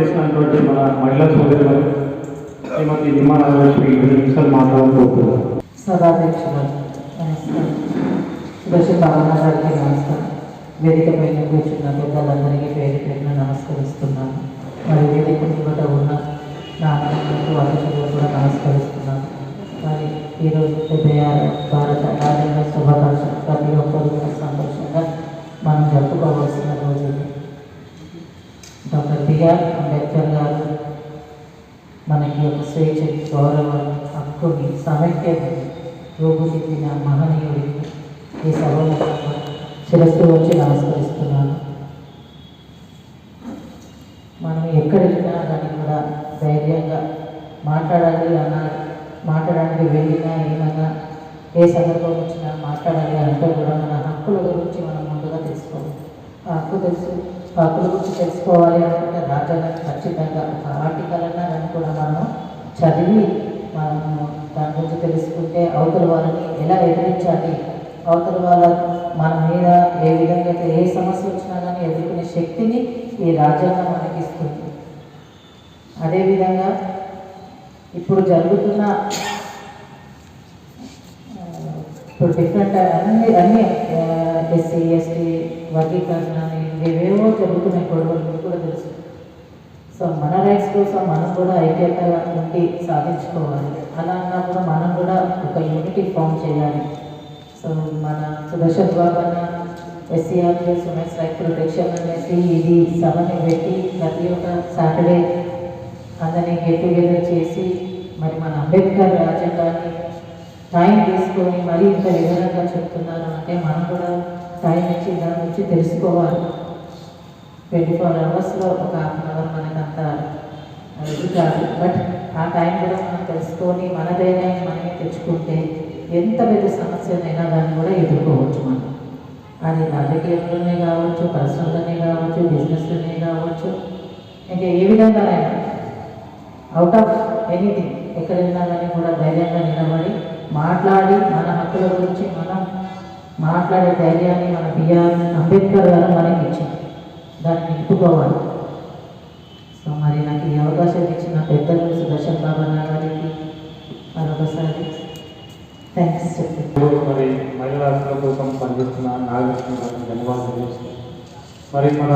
చేసినటువంటి మన మహిళా సోదరులు శ్రీమతి నిమ్మా నాగలక్ష్మి రెండు నిమిషాలు మాట్లాడుకుంటున్నారు సభాధ్యక్షులు నమస్కారం. సుదర్శన్ భావన గారికి నమస్కారం. వేదిక పైన కూర్చున్న పెద్దలందరికీ పేరు పెట్టిన నమస్కరిస్తున్నాను. మరి వేదిక ముందు ఉన్న నా అన్నలకు కూడా నమస్కరిస్తున్నాను. మరి ఈరోజు డెబ్బై ఆరు భారత రాజ్యాంగ శుభాకాంక్షలు ప్రతి ఒక్కరు బిఆర్ అంబేద్కర్ గారు మనకి ఒక స్వేచ్ఛ గౌరవం హక్కుని సమైక్యత రూపుదిద్దిన మహనీయుడికి ఈ సభలో శిరస్సు వచ్చి నమస్కరిస్తున్నాను. మనం ఎక్కడ వెళ్ళినా దాన్ని కూడా ధైర్యంగా మాట్లాడాలి అన్న మాట్లాడడానికి వెళ్ళినా ఏమన్నా ఏ సందర్భం వచ్చినా మాట్లాడాలి అంటే కూడా మన హక్కుల గురించి మనం ముందుగా తెలుసుకోవాలి. హక్కు తెలుసు హక్కుల గురించి తెలుసుకోవాలి అంటే రాజ్యాంగం ఖచ్చితంగా ఒక ఆర్టికల్ అన్నా కానీ కూడా మనం చదివి మనము దాని గురించి తెలుసుకుంటే అవతల వాళ్ళని ఎలా ఎదిరించాలి? అవతల వాళ్ళ మన మీద ఏ విధంగా అయితే ఏ సమస్య వచ్చినా కానీ ఎదుర్కొనే శక్తిని ఈ రాజ్యాంగం మనకి ఇస్తుంది. అదేవిధంగా ఇప్పుడు జరుగుతున్న ఇప్పుడు డిఫరెంట్ అన్ని అన్ని ఎస్సీ ఎస్టీ వర్గీకరణ అని ఏవేవో జరుగుతున్నాయి గొడవలు. సో మన రైట్స్ కోసం మనం కూడా ఐక్యత ఉండి సాధించుకోవాలి. అలా అన్నప్పుడు మనం కూడా ఒక యూనిటీ ఫామ్ చేయాలి. సో మన సుదర్శన్ బాబు అన్న ఉమెన్స్ రైట్ ప్రొటెక్షన్ అనేసి ఇది సభని పెట్టి ప్రతి ఒక్క సాటర్డే అందరినీ గెట్ టుగెదర్ చేసి మరి మన అంబేద్కర్ రాజ్యాంగాన్ని టైం తీసుకొని మరీ ఇంత వివరంగా చెప్తున్నారు అంటే మనం కూడా టైం ఇచ్చి దాని గురించి తెలుసుకోవాలి. ట్వంటీ ఫోర్ అవర్స్లో ఒక హాఫ్ అన్ అవర్ మనకంత ఇది కాదు. బట్ ఆ టైం కూడా మనం తెలుసుకొని మన ధైర్యాన్ని మనమే తెచ్చుకుంటే ఎంత పెద్ద సమస్యనైనా దాన్ని కూడా ఎదుర్కోవచ్చు మనం. అది రాజకీయంలోనే కావచ్చు పర్సనల్లోనే కావచ్చు బిజినెస్లోనే కావచ్చు. ఇంకా ఏ విధంగా అవుట్ ఆఫ్ ఎనీథింగ్ ఎక్కడ వెళ్ళినా కానీ కూడా ధైర్యంగా నిలబడి మాట్లాడి మన హక్కుల గురించి మనం మాట్లాడే ధైర్యాన్ని మన బిఆర్ అంబేద్కర్ గారు మనకి ఇచ్చింది. దాన్ని నింపుకోవాలి సో మరి నాకు ఈ అవకాశం ఇచ్చిన పెద్దలు సుదర్శన్ బాబా గారికి మరొకసారి థ్యాంక్స్ చెప్తున్నాను మరి మహిళా కోసం పనిచేస్తున్న నాగలక్ష్మి గారికి ధన్యవాదాలు మరి మన